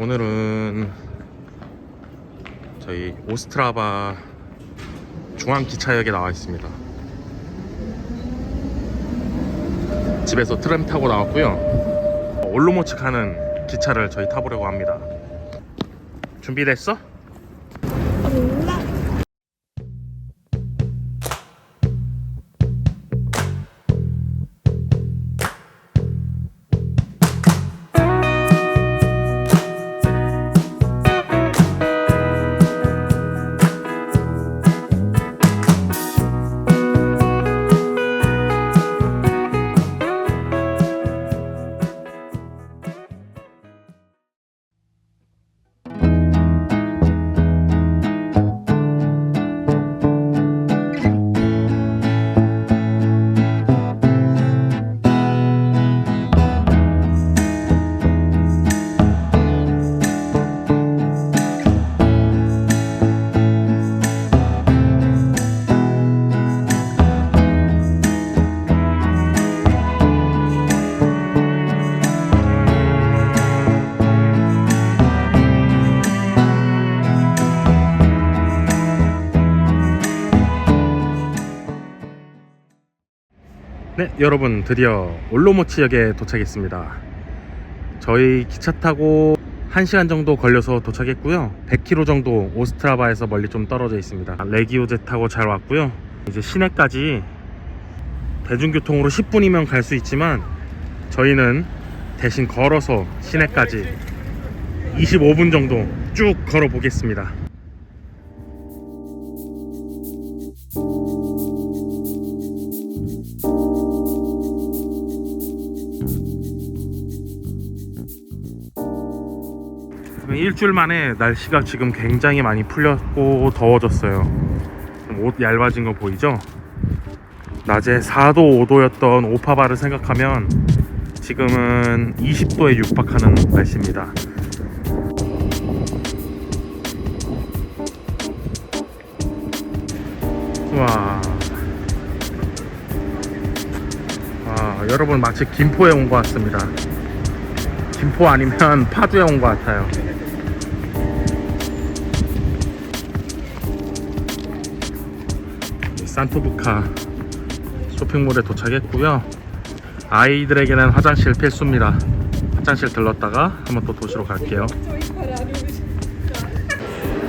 오늘은 저희 오스트라바 중앙기차역에 나와 있습니다. 집에서 트램 타고 나왔고요. 올로모치 가는 기차를 저희 타보려고 합니다. 준비됐어? 네, 여러분 드디어 올로모치역에 도착했습니다. 저희 기차 타고 1시간 정도 걸려서 도착했고요. 100km 정도 오스트라바에서 멀리 좀 떨어져 있습니다. 레기오제 타고 잘 왔고요. 이제 시내까지 대중교통으로 10분이면 갈 수 있지만 저희는 대신 걸어서 시내까지 25분 정도 쭉 걸어 보겠습니다. 일주일 만에 날씨가 지금 굉장히 많이 풀렸고 더워졌어요. 옷 얇아진 거 보이죠? 낮에 4도, 5도였던 오파바를 생각하면 지금은 20도에 육박하는 날씨입니다. 와. 와, 여러분 마치 김포에 온 것 같습니다. 김포 아니면 파주에 온 것 같아요. 산토부카 쇼핑몰에 도착했고요. 아이들에게는 화장실 필수입니다. 화장실 들렀다가 한번 또 도시로 갈게요.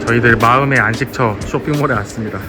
저희들 마음의 안식처 쇼핑몰에 왔습니다.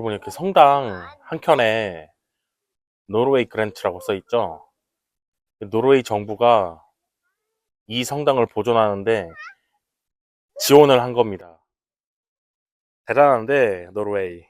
여러분 이렇게 성당 한켠에 노르웨이 그랜트라고 써 있죠. 노르웨이 정부가 이 성당을 보존하는데 지원을 한 겁니다. 대단한데 노르웨이.